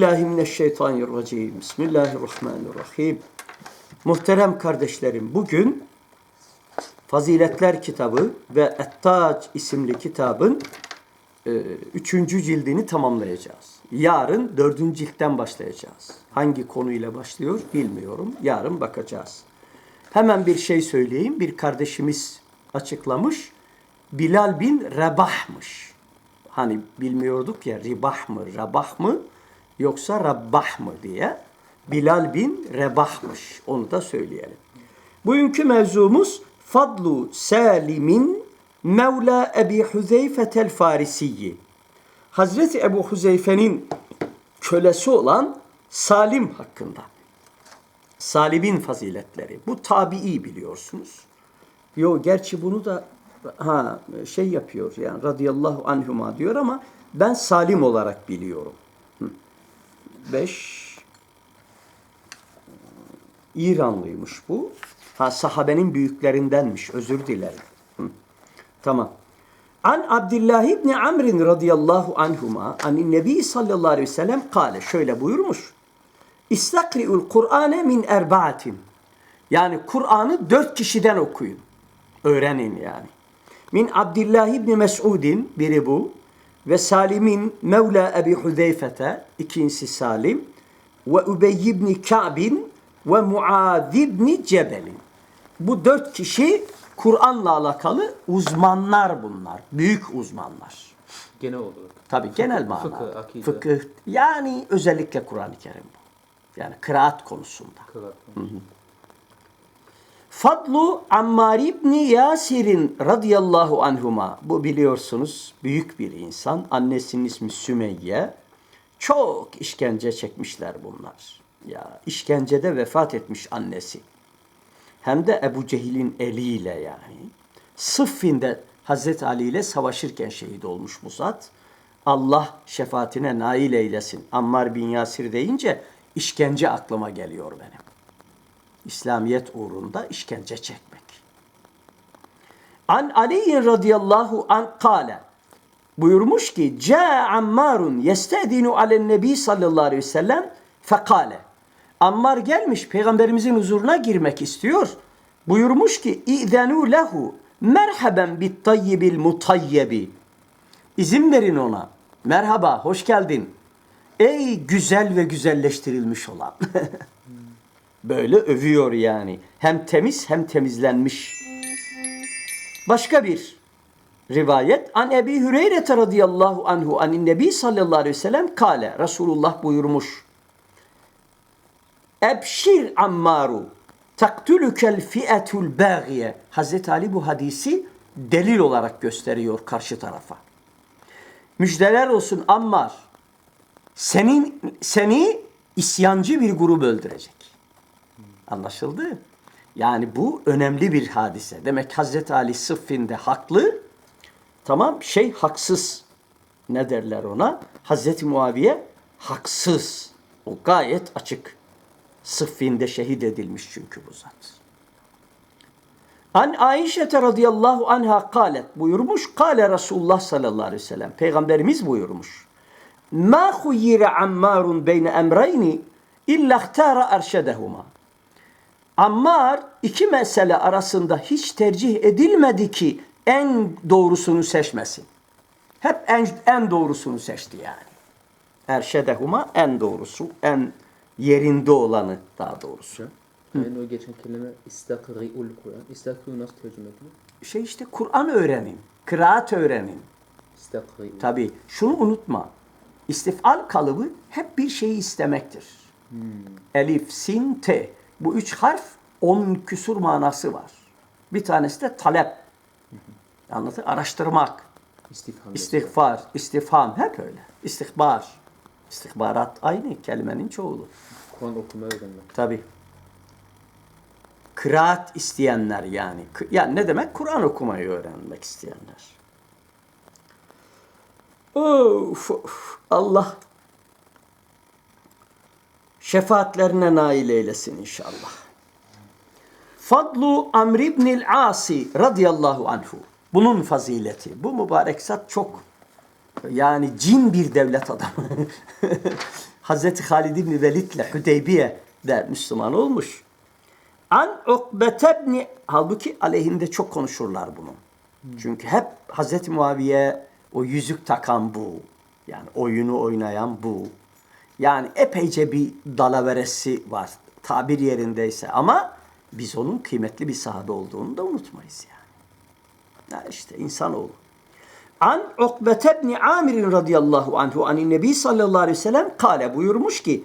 Bismillahirrahmanirrahim. Bismillahirrahmanirrahim. Muhterem kardeşlerim, bugün Faziletler kitabı ve Ettac isimli kitabın e, üçüncü cildini tamamlayacağız. Yarın dördüncü ciltten başlayacağız. Hangi konuyla başlıyor bilmiyorum. Yarın bakacağız. Hemen bir şey söyleyeyim. Bir kardeşimiz açıklamış. Bilal bin Rebah'mış. Hani bilmiyorduk ya ribah mı, rabah mı yoksa rabbah mı diye. Bilal bin Rebah'mış. Onu da söyleyelim. Bugünkü mevzumuz Fadlu Salim'in Mevla Ebi Huzeyfetel Farisiyi. Hazreti Ebu Huzeyfe'nin kölesi olan Salim hakkında. Salim'in faziletleri. Bu tabii biliyorsunuz. Yo gerçi bunu da ha şey yapıyor yani radıyallahu anhuma diyor ama ben Salim olarak biliyorum. Hı. Beş İranlıymış bu. Ha sahabenin büyüklerindenmiş. Özür dilerim. Hı. Tamam. An Abdullah ibn Amr radıyallahu anhuma anin Nebi sallallahu aleyhi ve sellem kale şöyle buyurmuş. İstakri'ul Kur'ane min erbaatin. Yani Kur'an'ı dört kişiden okuyun. Öğrenin yani. Min Abdullah ibn Mes'udin biri bu. Ve Salim'in Mevla Ebi Hudeyfete ikincisi Salim. Ve Übey ibn Ka'bin ve Muaz ibn Cebel'in. Bu dört kişi Kur'an'la alakalı uzmanlar bunlar. Büyük uzmanlar. Genel olarak. Tabii genel manada. fıkıh, akide. Fıkıh. Yani özellikle Kur'an-ı Kerim bu. Yani kıraat konusunda. Kıraat. Fadlu Ammar İbni Yasir'in radıyallahu anhuma. Bu biliyorsunuz büyük bir insan. Annesinin ismi Sümeyye. Çok işkence çekmişler bunlar. Ya işkencede vefat etmiş annesi. Hem de Ebu Cehil'in eliyle yani. Sıffin'de Hazreti Ali ile savaşırken şehit olmuş bu zat. Allah şefaatine nail eylesin. Ammar bin Yasir deyince işkence aklıma geliyor benim. İslamiyet uğrunda işkence çekmek. An Ali radıyallahu an kale buyurmuş ki Ca Ammarun yestedinu alen nebi sallallahu aleyhi ve sellem fekale Ammar gelmiş peygamberimizin huzuruna girmek istiyor. Buyurmuş ki İzenu lehu merhaben bit tayyibil mutayyebi İzin verin ona. Merhaba, hoş geldin. Ey güzel ve güzelleştirilmiş olan. Böyle övüyor yani. Hem temiz hem temizlenmiş. Başka bir rivayet. An Ebi Hüreyre radıyallahu anhu anin Nebi sallallahu aleyhi ve sellem kale. Resulullah buyurmuş. Ebşir ammaru taktülükel fi'etul bâgiye. Hazreti Ali bu hadisi delil olarak gösteriyor karşı tarafa. Müjdeler olsun Ammar. Senin seni isyancı bir grup öldürecek. Anlaşıldı? Yani bu önemli bir hadise. Demek Hazreti Ali sıffinde haklı. Tamam şey haksız. Ne derler ona? Hazreti Muaviye haksız. O gayet açık. Sıffinde şehit edilmiş çünkü bu zat. An Ayşe radıyallahu anha kalet buyurmuş. Kale Resulullah sallallahu aleyhi ve sellem. Peygamberimiz buyurmuş. Ma huyyire ammarun beyne emreyni illa ihtara erşedehuma. Ammar iki mesele arasında hiç tercih edilmedi ki en doğrusunu seçmesin. Hep en, en doğrusunu seçti yani. Erşedehuma en doğrusu, en yerinde olanı daha doğrusu. Yani o geçen kelime istakri'ul Kur'an. İstakri'u nasıl tercüme edilir? Şey işte Kur'an öğrenin, kıraat öğrenin. İstakri'u. Tabi şunu unutma. İstifal kalıbı hep bir şeyi istemektir. Elif, sin, te. Bu üç harf on küsur manası var. Bir tanesi de talep. Anlatır? Araştırmak, İstifham. istiğfar, istifham hep öyle. İstihbar. İstihbarat aynı kelimenin çoğulu. Kur'an okuma öğrenmek. Tabi. Kıraat isteyenler yani. Yani ne demek? Kur'an okumayı öğrenmek isteyenler. Of, of. Allah şefaatlerine nail eylesin inşallah. Fadlu Amr ibnil Asi radıyallahu anhu. Bunun fazileti. Bu mübarek zat çok yani cin bir devlet adamı. Hazreti Halid İbni Velid ile Hüdeybiye'de Müslüman olmuş. An Ukbete ibni halbuki aleyhinde çok konuşurlar bunu. Çünkü hep Hazreti Muaviye o yüzük takan bu. Yani oyunu oynayan bu. Yani epeyce bir dalaveresi var. Tabir yerindeyse ama biz onun kıymetli bir sahabe olduğunu da unutmayız yani. Ya işte insanoğlu. An Ukbete ibn Amir radıyallahu anhu anin Nebi sallallahu aleyhi ve sellem kale buyurmuş ki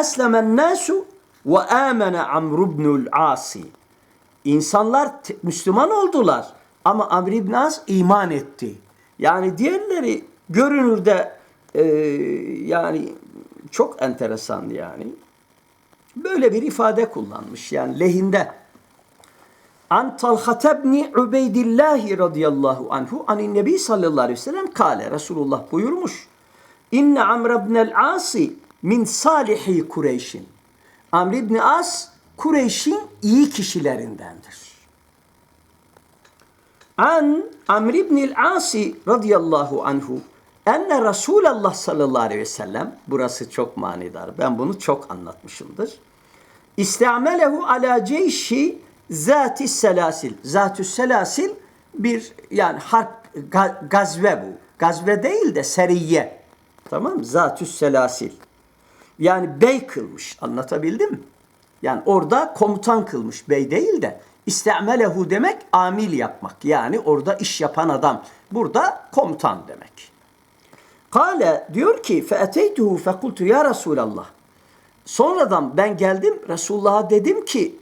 Eslemen nasu ve amene Amr ibnul Asi. İnsanlar Müslüman oldular ama Amr ibn As iman etti. Yani diğerleri görünürde e, yani çok enteresan yani. Böyle bir ifade kullanmış yani lehinde. An Talhat ibn Ubeydillah radıyallahu anhu anin Nebi sallallahu aleyhi ve sellem kale Resulullah buyurmuş. İnne Amr ibn el-Asi min salihi Kureyş'in. Amr ibn As Kureyş'in iyi kişilerindendir. An Amr ibn el-Asi radıyallahu anhu enne Resulullah sallallahu aleyhi ve sellem burası çok manidar. Ben bunu çok anlatmışımdır. İstamelehu ala ceyşi zati selasil. Zatü selasil bir yani harp ga- gazve bu. Gazve değil de seriye. Tamam? Zatü selasil. Yani bey kılmış. Anlatabildim mi? Yani orada komutan kılmış bey değil de istemelehu demek amil yapmak. Yani orada iş yapan adam. Burada komutan demek. Kale diyor ki feeteytuhu fekultu ya Resulallah. Sonradan ben geldim Resulullah'a dedim ki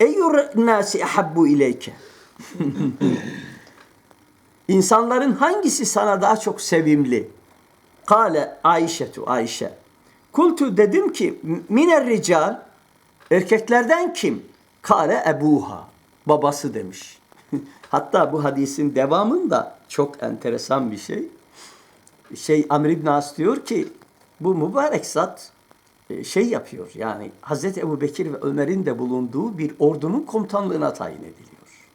Eyyur nasi ahabbu ileyke. İnsanların hangisi sana daha çok sevimli? Kale Ayşetu Ayşe. Kultu dedim ki miner rical erkeklerden kim? Kale ebuha. Babası demiş. Hatta bu hadisin devamında çok enteresan bir şey. Şey Amr İbn As diyor ki bu mübarek zat e, şey yapıyor yani Hazreti Ebu Bekir ve Ömer'in de bulunduğu bir ordunun komutanlığına tayin ediliyor.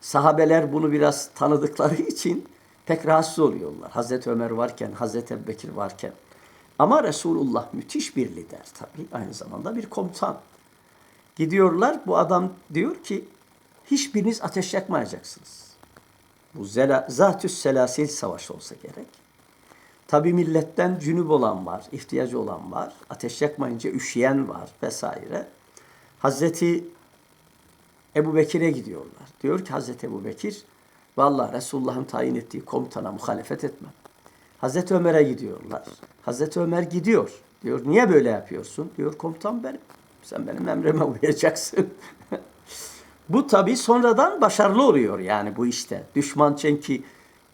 Sahabeler bunu biraz tanıdıkları için pek rahatsız oluyorlar. Hazreti Ömer varken, Hazreti Ebu Bekir varken. Ama Resulullah müthiş bir lider tabii. Aynı zamanda bir komutan. Gidiyorlar bu adam diyor ki hiçbiriniz ateş yakmayacaksınız. Bu zatüs selasil savaş olsa gerek. Tabi milletten cünüp olan var, ihtiyacı olan var, ateş yakmayınca üşüyen var vesaire. Hazreti Ebu Bekir'e gidiyorlar. Diyor ki Hazreti Ebu Bekir, vallahi Resulullah'ın tayin ettiği komutana muhalefet etmem. Hazreti Ömer'e gidiyorlar. Hazreti Ömer gidiyor. Diyor niye böyle yapıyorsun? Diyor komutan benim. Sen benim emrime uyacaksın. bu tabi sonradan başarılı oluyor yani bu işte. Düşman çünkü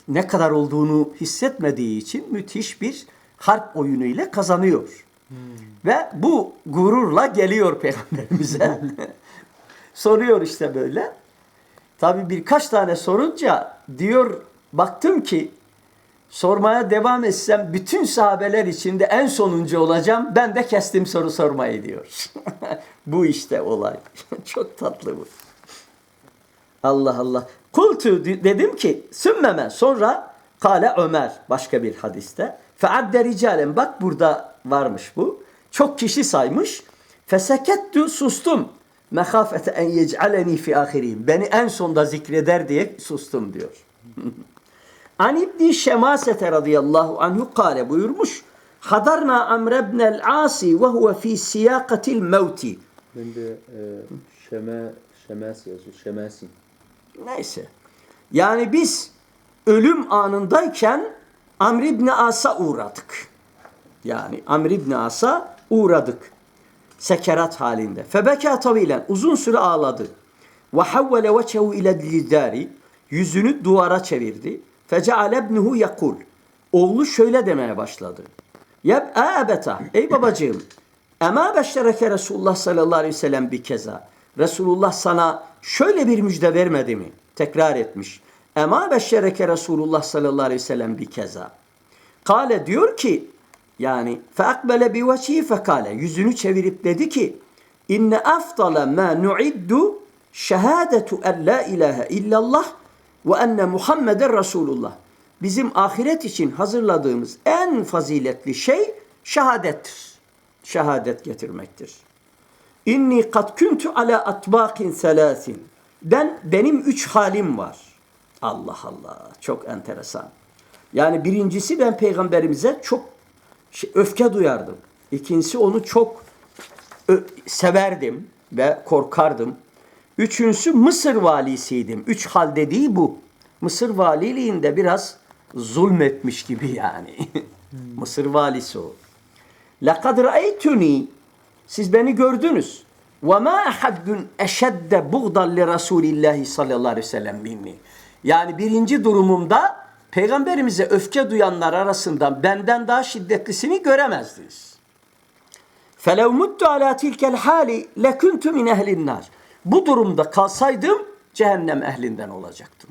ne kadar olduğunu hissetmediği için müthiş bir harp oyunu ile kazanıyor. Ve bu gururla geliyor peygamberimize. Soruyor işte böyle. Tabi birkaç tane sorunca diyor baktım ki sormaya devam etsem bütün sahabeler içinde en sonuncu olacağım. Ben de kestim soru sormayı diyor. bu işte olay. Çok tatlı bu. Allah Allah. Kultu dedim ki sümmeme sonra kale Ömer başka bir hadiste. Feadde ricalen bak burada varmış bu. Çok kişi saymış. Fesekettu sustum. Mehafete en yec'aleni fi ahirin. Beni en sonda zikreder diye sustum diyor. An İbni Şemasete radıyallahu anhu kale buyurmuş. Hadarna Amr ibn el-Asi ve huve fi siyakatil mevti. Ben de e, şema, şemasi yazıyor. Şemasi. Neyse. Yani biz ölüm anındayken Amr ibn As'a uğradık. Yani Amr ibn As'a uğradık. Sekerat halinde. Febeka tavilen uzun süre ağladı. Ve havvele veçehu ile lidari yüzünü duvara çevirdi. Feceale ibnuhu yakul. Oğlu şöyle demeye başladı. Ya ebeta ey babacığım Ema beşereke Resulullah sallallahu aleyhi ve sellem bir keza. Resulullah sana şöyle bir müjde vermedi mi? Tekrar etmiş. Ema beşereke Resulullah sallallahu aleyhi ve sellem bir keza. Kale diyor ki yani feakbele bi vecihi fekale yüzünü çevirip dedi ki inne afdala ma nuiddu şehadetu en la ilahe illallah ve enne Muhammeden Resulullah. Bizim ahiret için hazırladığımız en faziletli şey şehadettir. Şehadet getirmektir. İnni kad kuntu ala atbakin selasin. Ben benim üç halim var. Allah Allah çok enteresan. Yani birincisi ben peygamberimize çok şey- öfke duyardım. İkincisi onu çok ö- severdim ve korkardım. Üçüncüsü Mısır valisiydim. Üç hal dediği bu. Mısır valiliğinde biraz zulmetmiş gibi yani. Mısır valisi o. لَقَدْ رَأَيْتُنِي Siz beni gördünüz. وَمَا اَحَدٌ اَشَدَّ بُغْضًا لِرَسُولِ اللّٰهِ sallallahu aleyhi ve sellem minni. Yani birinci durumumda Peygamberimize öfke duyanlar arasından benden daha şiddetlisini göremezdiniz. فَلَوْ مُتُّ عَلَى تِلْكَ الْحَالِ لَكُنْتُ مِنْ اَهْلِ النَّارِ Bu durumda kalsaydım cehennem ehlinden olacaktım.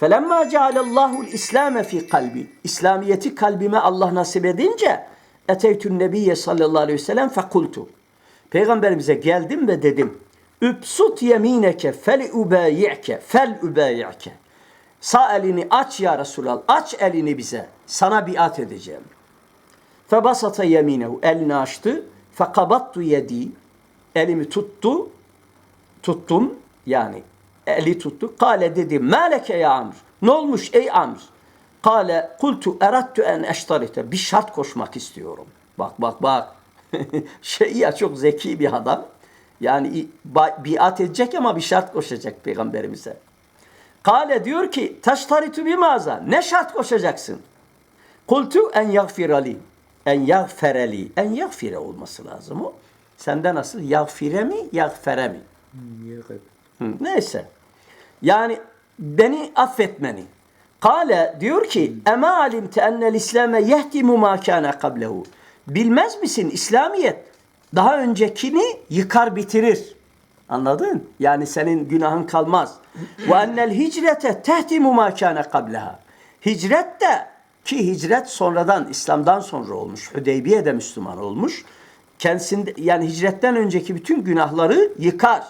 فَلَمَّا جَعَلَ اللّٰهُ الْاِسْلَامَ ف۪ي kalbi İslamiyeti kalbime Allah nasip edince eteytün nebiye sallallahu aleyhi ve sellem fekultu. Peygamberimize geldim ve dedim. Übsut yemineke fel ubayi'ke fel ubayi'ke. Sağ elini aç ya Resulallah. Aç elini bize. Sana biat edeceğim. Febasata yeminehu. Elini açtı. Fekabattu yedi. Elimi tuttu. Tuttum. Yani eli tuttu. Kale dedi. Maleke ya Amr. Ne olmuş ey Amr? Kale kultu erattu en eştarite. Bir şart koşmak istiyorum. Bak bak bak. şey ya çok zeki bir adam. Yani biat edecek ama bir şart koşacak peygamberimize. Kale diyor ki taştaritu bir mağaza. Ne şart koşacaksın? Kultu en yagfirali. En yagfereli. En yagfire olması lazım o. Sende nasıl? Yagfire mi? Yagfere mi? Hı, Neyse. Yani beni affetmeni. Kale diyor ki ema alimte ennel İslame yehtimu ma kana kablehu. Bilmez misin İslamiyet daha öncekini yıkar bitirir. Anladın? Yani senin günahın kalmaz. Ve ennel hicrete tehtimu ma kana kableha. Hicret de ki hicret sonradan İslam'dan sonra olmuş. Hüdeybiye'de Müslüman olmuş. Kendisinde yani hicretten önceki bütün günahları yıkar.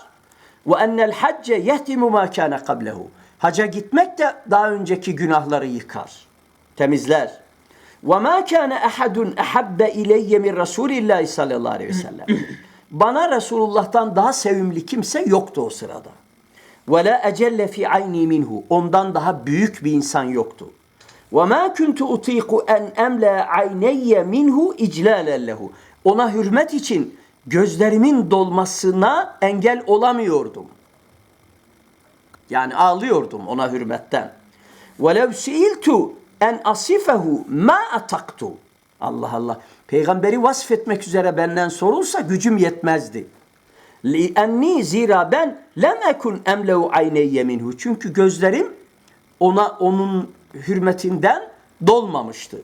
Ve ennel hacce yehtimu ma kana qablehu. Haca gitmek de daha önceki günahları yıkar. Temizler. Ve ma kana ahadun ahabbe ileyye min Rasulillahi sallallahu aleyhi ve sellem. Bana Resulullah'tan daha sevimli kimse yoktu o sırada. La ecelle fi ayni minhu. Ondan daha büyük bir insan yoktu. Ma kuntu utiku en emla ayneyye minhu iclalen lehu. Ona hürmet için gözlerimin dolmasına engel olamıyordum. Yani ağlıyordum ona hürmetten. وَلَوْ سِئِلْتُ en asifehu ma ataktu. Allah Allah. Peygamberi vasfetmek üzere benden sorulsa gücüm yetmezdi. لِأَنِّي zira ben lem ekun emlehu ayneyye minhu. Çünkü gözlerim ona onun hürmetinden dolmamıştı.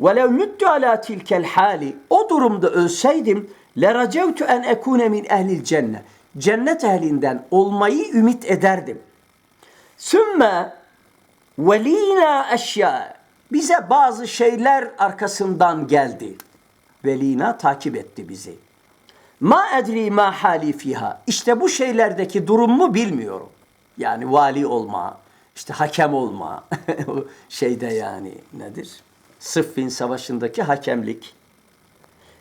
وَلَوْ مُتُّ عَلَى تِلْكَ الْحَالِ O durumda ölseydim لَرَجَوْتُ en ekune min ehlil cennet. Cennet ehlinden olmayı ümit ederdim. Sümme velina eşya. Bize bazı şeyler arkasından geldi. Velina takip etti bizi. Ma edri ma hali fiha. İşte bu şeylerdeki durumumu bilmiyorum. Yani vali olma, işte hakem olma. Şeyde yani nedir? Sıffin savaşındaki hakemlik.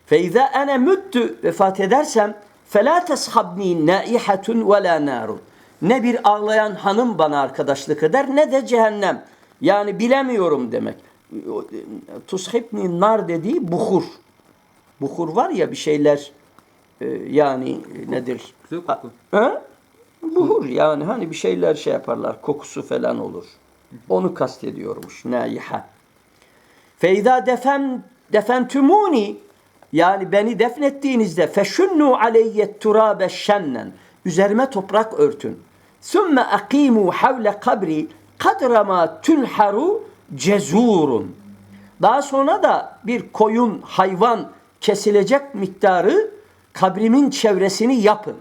Feiza ene müttü vefat edersem fela teshabni naihatun ve la narun. Ne bir ağlayan hanım bana arkadaşlık eder ne de cehennem. Yani bilemiyorum demek. Tushibni nar dediği buhur. Buhur var ya bir şeyler e, yani nedir? Güzel koku. Ha? Buhur yani hani bir şeyler şey yaparlar kokusu falan olur. Onu kastediyormuş naiha. Feyda defen defentumuni yani beni defnettiğinizde feşunnu aleyye turabe şennen üzerime toprak örtün. Sümme akimu havle kabri kadra ma tunharu cezurun. Daha sonra da bir koyun hayvan kesilecek miktarı kabrimin çevresini yapın.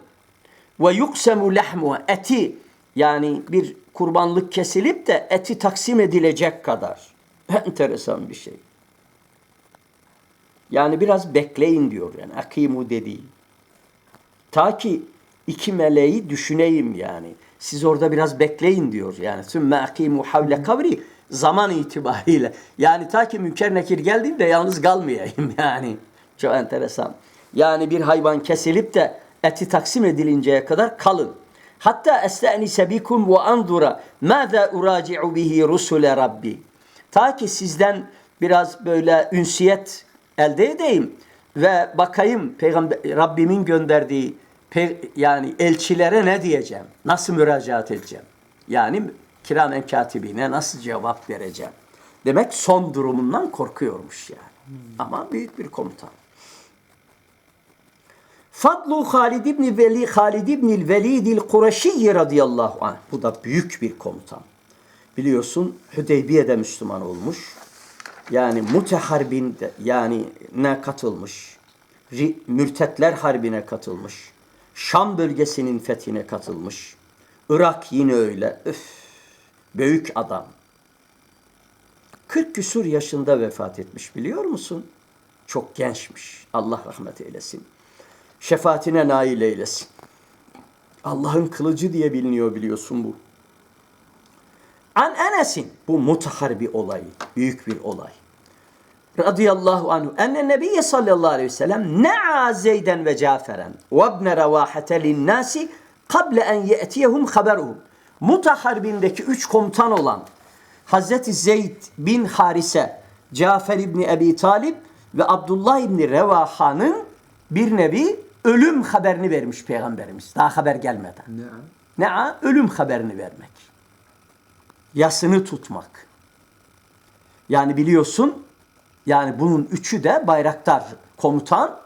Ve yuksemu lehmu eti yani bir kurbanlık kesilip de eti taksim edilecek kadar. Enteresan bir şey. Yani biraz bekleyin diyor yani akimu dediği. Ta ki iki meleği düşüneyim yani. Siz orada biraz bekleyin diyor yani. Sümme akimu havle kabri Zaman itibariyle. Yani ta ki Münker Nekir geldiğimde yalnız kalmayayım yani. Çok enteresan. Yani bir hayvan kesilip de eti taksim edilinceye kadar kalın. Hatta estenise bikum ve andura mâzâ uraci'u bihi rusule rabbi. Ta ki sizden biraz böyle ünsiyet elde edeyim ve bakayım Peygamber Rabbimin gönderdiği yani elçilere ne diyeceğim? Nasıl müracaat edeceğim? Yani kiramen katibine nasıl cevap vereceğim? Demek son durumundan korkuyormuş yani. Ama büyük bir komutan. Fadlu Halid İbni Veli Halid İbni Velidil Kureşi radıyallahu anh. Bu da büyük bir komutan. Biliyorsun Hüdeybiye'de Müslüman olmuş. Yani Mute Harbi'nde yani ne katılmış. Mürtetler Harbi'ne katılmış. Şam bölgesinin fethine katılmış. Irak yine öyle. Üf, büyük adam. 40 küsur yaşında vefat etmiş biliyor musun? Çok gençmiş. Allah rahmet eylesin. Şefaatine nail eylesin. Allah'ın kılıcı diye biliniyor biliyorsun bu. An Enes'in bu mutahhar bir olay, büyük bir olay. Radıyallahu anhu enne nebiyye sallallahu aleyhi ve sellem ne'a Zeyden ve Cafer'en ve ibne revahete linnâsi kable en ye'tiyehum haberuhum. Muta Harbi'ndeki üç komutan olan Hazreti Zeyd bin Harise, Cafer İbni Ebi Talib ve Abdullah İbni Revaha'nın bir nevi ölüm haberini vermiş Peygamberimiz. Daha haber gelmeden. Naam. Ne'a? Ölüm haberini vermek. Yasını tutmak. Yani biliyorsun yani bunun üçü de bayraktar komutan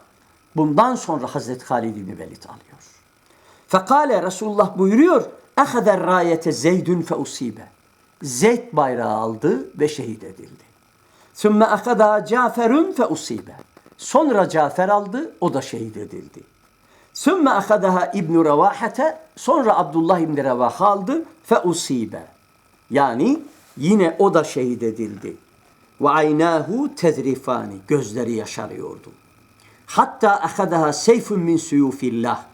bundan sonra Hazreti Halid İbni Velid alıyor. Fekale Resulullah buyuruyor Ehezer rayete zeydün fe usibe. Zeyd bayrağı aldı ve şehit edildi. Sümme eheda Caferun fe usibe. Sonra Cafer aldı, o da şehit edildi. Sümme ehadaha İbn Revahete, sonra Abdullah İbn Revaha aldı fe usibe. Yani yine o da şehit edildi. Ve aynahu tezrifani. Gözleri yaşarıyordu. Hatta ahadaha seyfun min suyufillah.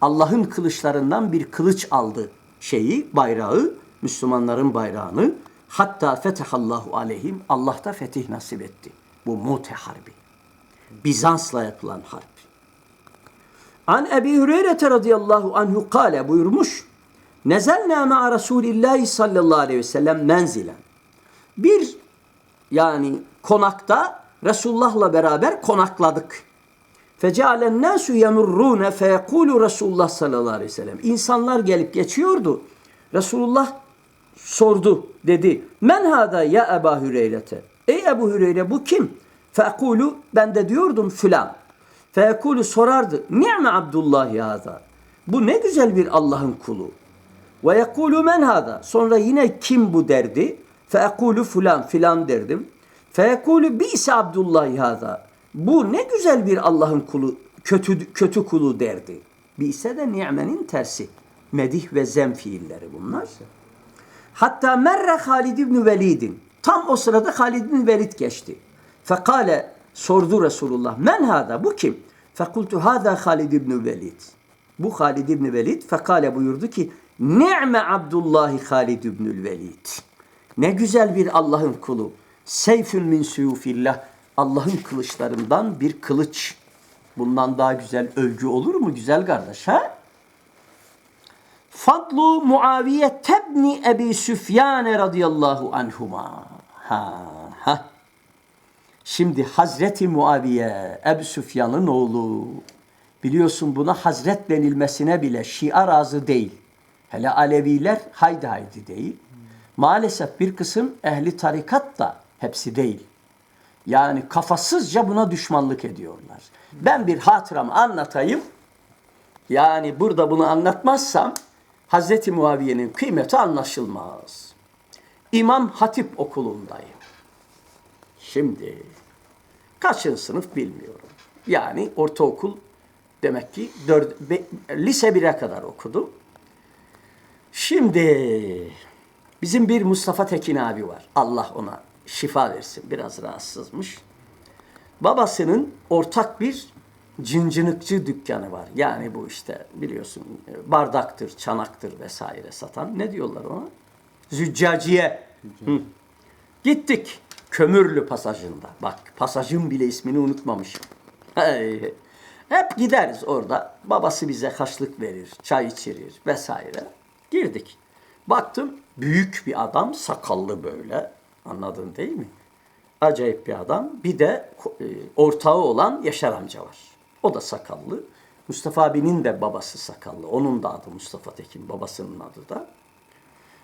Allah'ın kılıçlarından bir kılıç aldı şeyi, bayrağı, Müslümanların bayrağını. Hatta fetehallahu aleyhim. Allah da fetih nasip etti. Bu Mute Harbi. Bizans'la yapılan harp. An Ebi Hureyre radıyallahu anhu kale buyurmuş. Nezelna ma'a Resulillahi sallallahu aleyhi ve sellem menzilen. Bir yani konakta Resulullah'la beraber konakladık. Fecealen nasu yemurrune feyekulu Resulullah sallallahu aleyhi ve sellem. İnsanlar gelip geçiyordu. Resulullah sordu dedi. Men hada ya Ebu Hüreyrete. Ey Ebu Hüreyre bu kim? Fekulu ben de diyordum filan. Fekulu sorardı. Ni'me Abdullah hada. Bu ne güzel bir Allah'ın kulu. Ve yekulu men hada. Sonra yine kim bu derdi. Fekulu filan filan derdim. Fekulu bi'se Abdullah hada. Bu ne güzel bir Allah'ın kulu, kötü kötü kulu derdi. Bi'se de ni'menin tersi. Medih ve zem fiilleri bunlar. Hatta merre Halid ibn Velid'in. Tam o sırada Halid ibn Velid geçti. Fekale sordu Resulullah. Men hada? Bu kim? Fekultu hada Halid ibn Velid. Bu Halid ibn Velid. Fekale buyurdu ki Ni'me Abdullahi Halid ibn Velid. Ne güzel bir Allah'ın kulu. Seyfün min suyufillah. Allah'ın kılıçlarından bir kılıç. Bundan daha güzel övgü olur mu güzel kardeş ha? Fadlu Muaviye tebni Ebi Süfyan radıyallahu anhuma. Ha, ha. Şimdi Hazreti Muaviye, Ebu Süfyan'ın oğlu. Biliyorsun buna Hazret denilmesine bile Şia razı değil. Hele Aleviler haydi haydi değil. Maalesef bir kısım ehli tarikat da hepsi değil. Yani kafasızca buna düşmanlık ediyorlar. Ben bir hatıramı anlatayım. Yani burada bunu anlatmazsam Hazreti Muaviye'nin kıymeti anlaşılmaz. İmam Hatip okulundayım. Şimdi kaçıncı sınıf bilmiyorum. Yani ortaokul demek ki dört, be, lise 1'e kadar okudum. Şimdi bizim bir Mustafa Tekin abi var. Allah ona şifa versin. Biraz rahatsızmış. Babasının ortak bir cincınıkçı dükkanı var. Yani bu işte biliyorsun bardaktır, çanaktır vesaire satan. Ne diyorlar ona? Züccaciye. Hı. Gittik Kömürlü pasajında. Bak pasajın bile ismini unutmamışım. Hep gideriz orada. Babası bize haşlık verir, çay içirir vesaire. Girdik. Baktım büyük bir adam, sakallı böyle. Anladın değil mi? Acayip bir adam. Bir de e, ortağı olan Yaşar amca var. O da sakallı. Mustafa abinin de babası sakallı. Onun da adı Mustafa Tekin, babasının adı da.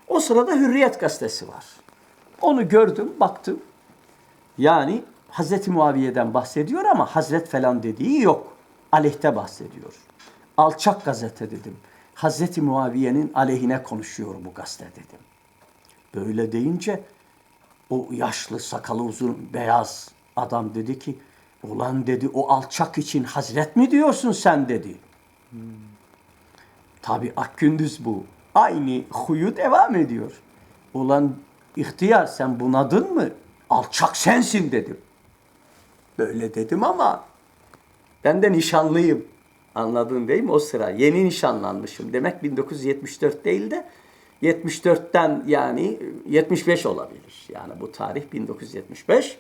O sırada Hürriyet gazetesi var. Onu gördüm, baktım. Yani Hazreti Muaviye'den bahsediyor ama Hazret falan dediği yok. Aleyhte bahsediyor. Alçak gazete dedim. Hazreti Muaviye'nin aleyhine konuşuyor bu gazete dedim. Böyle deyince o yaşlı sakalı uzun beyaz adam dedi ki ulan dedi o alçak için hazret mi diyorsun sen dedi. Tabi Akgündüz bu. Aynı huyu devam ediyor. Ulan ihtiyar sen bunadın mı? Alçak sensin dedim. Böyle dedim ama ben de nişanlıyım. Anladın değil mi o sıra? Yeni nişanlanmışım. Demek 1974 değil de 74'ten yani 75 olabilir. Yani bu tarih 1975.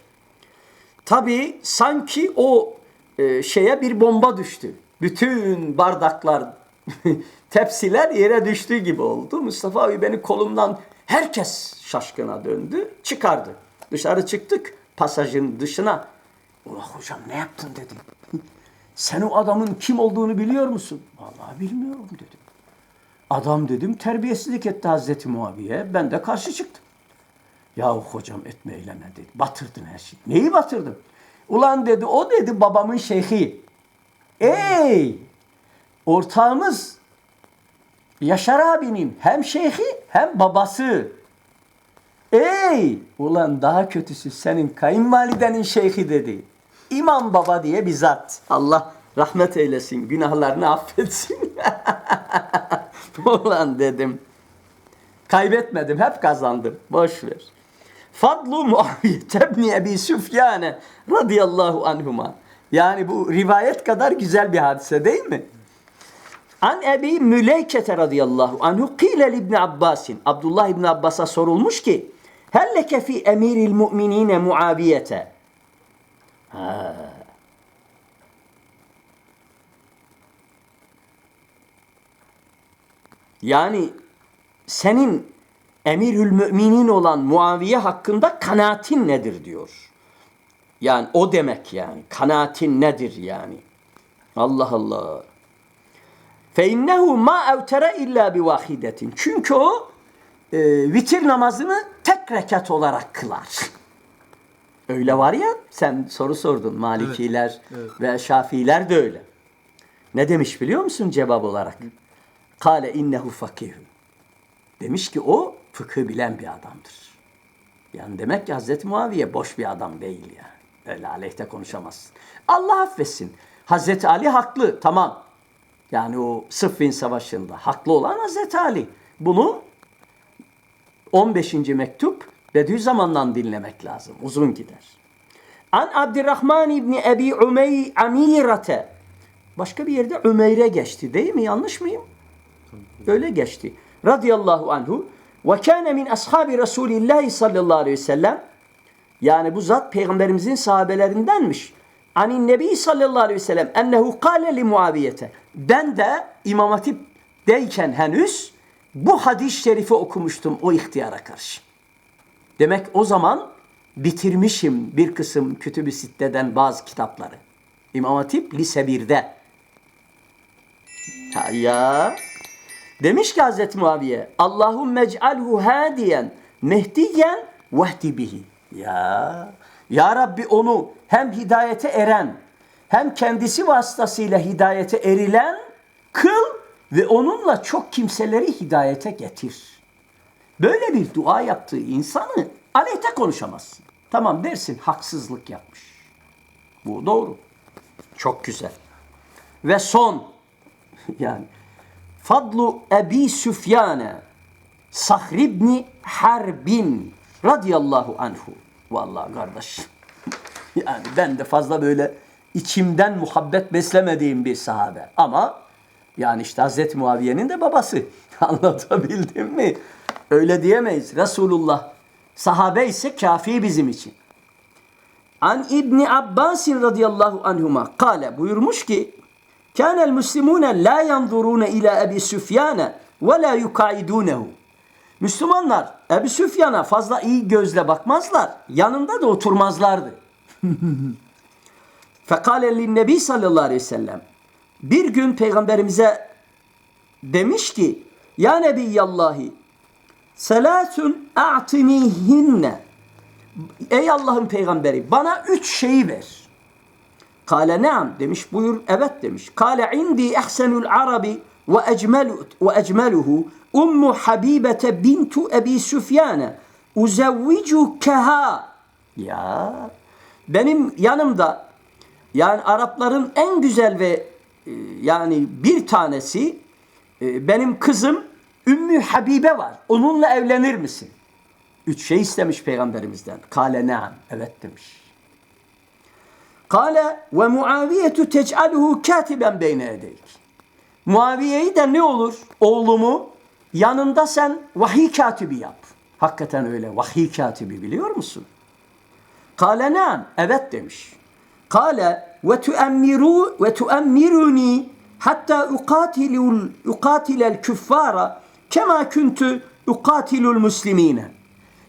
Tabii sanki o e, şeye bir bomba düştü. Bütün bardaklar, tepsiler yere düştüğü gibi oldu. Mustafa abi beni kolumdan herkes şaşkına döndü, çıkardı. Dışarı çıktık, pasajın dışına. Ulan hocam ne yaptın dedim. Sen o adamın kim olduğunu biliyor musun? Vallahi bilmiyorum dedim. Adam dedim terbiyesizlik etti Hazreti Muaviye. Ben de karşı çıktım. Yahu hocam etme eyleme dedi. Batırdın her şeyi. Neyi batırdım? Ulan dedi o dedi babamın şeyhi. Ey! Ortağımız Yaşar abinin hem şeyhi hem babası. Ey! Ulan daha kötüsü senin kayınvalidenin şeyhi dedi. İmam baba diye bir zat. Allah rahmet eylesin, günahlarını affetsin. Ulan dedim. Kaybetmedim, hep kazandım. Boş ver. Fadlu Muaviye tebni Ebi Süfyane radıyallahu anhuma. Yani bu rivayet kadar güzel bir hadise değil mi? An Ebi Müleykete radıyallahu anhu kile İbn Abbasin. Abdullah İbn Abbas'a sorulmuş ki Helleke fi emiril mu'minine Muaviyete. Yani senin emirül müminin olan Muaviye hakkında kanaatin nedir diyor. Yani o demek yani. Kanaatin nedir yani? Allah Allah. İnnehu ma evtere illa vahidetin. Çünkü o e, vitir namazını tek rekat olarak kılar. Öyle var ya sen soru sordun Malikiler ve Şafiiler de öyle. Ne demiş biliyor musun cevap olarak? Kale innehu fakihun. Demiş ki o fıkıh bilen bir adamdır. Yani demek ki Hazreti Muaviye boş bir adam değil yani. Öyle aleyhte konuşamazsın. Allah affetsin. Hazreti Ali haklı tamam. Yani o Sıffin Savaşı'nda haklı olan Hazreti Ali. Bunu 15. mektup Bediüzzaman'dan dinlemek lazım. Uzun gider. An Abdurrahman İbni Ebi Umey Amirate. Başka bir yerde Ömer'e geçti değil mi? Yanlış mıyım? Öyle geçti. Radıyallahu anhu. Ve kâne min ashabi Resulillahi sallallahu aleyhi ve sellem. Yani bu zat peygamberimizin sahabelerindenmiş. Anin Nebi sallallahu aleyhi ve sellem ennehu kâle li Muaviyete. Ben de İmam Hatip'teyken henüz bu hadis-i şerifi okumuştum o ihtiyara karşı. Demek o zaman bitirmişim bir kısım kütüb-i sitteden bazı kitapları. İmam Hatip lise 1'de. Ha ya. Demiş ki Hazreti Muaviye Allahümme ec'alhu hadiyen mehdiyen vehdi bihi. Ya. Ya Rabbi onu hem hidayete eren hem kendisi vasıtasıyla hidayete erilen kıl ve onunla çok kimseleri hidayete getir. Böyle bir dua yaptığı insanı aleyhte konuşamazsın. Tamam dersin haksızlık yapmış. Bu doğru. Çok güzel. Ve son yani Fadlu Ebi Süfyane Sahr ibni Harbin radıyallahu anhu. Vallahi kardeş. Yani ben de fazla böyle içimden muhabbet beslemediğim bir sahabe. Ama yani işte Hazreti Muaviye'nin de babası. Anlatabildim mi? Öyle diyemeyiz. Resulullah Sahabe ise kafi bizim için. An İbni Abbas radıyallahu anhuma kale buyurmuş ki Kânel muslimûne la yanzurûne ila Ebi Süfyâne ve la yukaidunehu. Müslümanlar Ebu Süfyan'a fazla iyi gözle bakmazlar. Yanında da oturmazlardı. Fekale linnebi sallallahu aleyhi ve sellem. Bir gün peygamberimize demiş ki Ya Nebiyallahi Selasun a'tinihinne Ey Allah'ın peygamberi bana üç şeyi ver. Kale neam demiş buyur evet demiş. Kale indi ehsenul arabi ve ecmelu ve ecmeluhu ummu habibete bintu ebi süfyane uzevvicukeha ya benim yanımda yani Arapların en güzel ve e, yani bir tanesi e, benim kızım Ümmü Habibe var. Onunla evlenir misin? Üç şey istemiş peygamberimizden. Kale neam. Evet demiş. Kale ve Muaviyetu tec'aluhu katiben beyne edeyk. Muaviye'yi de ne olur? Oğlumu yanında sen vahiy katibi yap. Hakikaten öyle vahiy katibi biliyor musun? Kale neam. Evet demiş. Kale ve tuemmiru ve tuemmiruni hatta uqatilul uqatilel küffara Kema küntü ukatilul muslimine.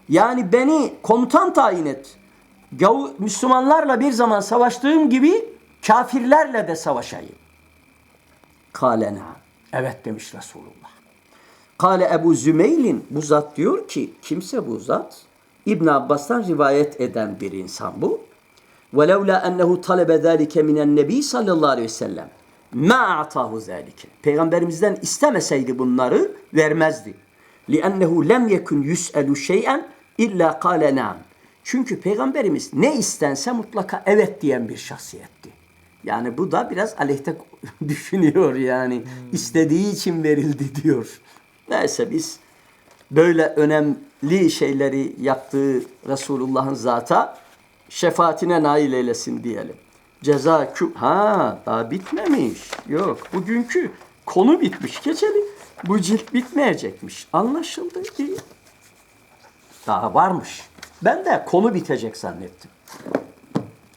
Yani beni komutan tayin et. Müslümanlarla bir zaman savaştığım gibi kafirlerle de savaşayım. Kalena. Evet demiş Resulullah. Kale Ebu Zümeyl'in bu zat diyor ki kimse bu zat İbn Abbas'tan rivayet eden bir insan bu. Ve levla ennehu talebe zalike minen nebi sallallahu aleyhi ve sellem مَا أَعْطَاهُ ذَٰلِكَ Peygamberimizden istemeseydi bunları vermezdi. لِأَنَّهُ لَمْ يَكُنْ يُسْأَلُ شَيْئًا اِلَّا قَالَ نَعَمْ Çünkü Peygamberimiz ne istense mutlaka evet diyen bir şahsiyetti. Yani bu da biraz aleyhte düşünüyor yani. İstediği için verildi diyor. Neyse biz böyle önemli şeyleri yaptığı Resulullah'ın zata şefaatine nail eylesin diyelim. Ceza kü- ha daha bitmemiş. Yok bugünkü konu bitmiş. Geçelim. Bu cilt bitmeyecekmiş. Anlaşıldı. İyi. Daha varmış. Ben de konu bitecek zannettim.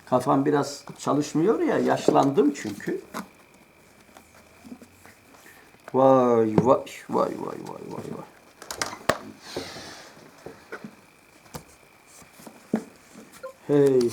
Kafam biraz çalışmıyor ya yaşlandım çünkü. Vay vay vay vay vay vay vay. Hey hey.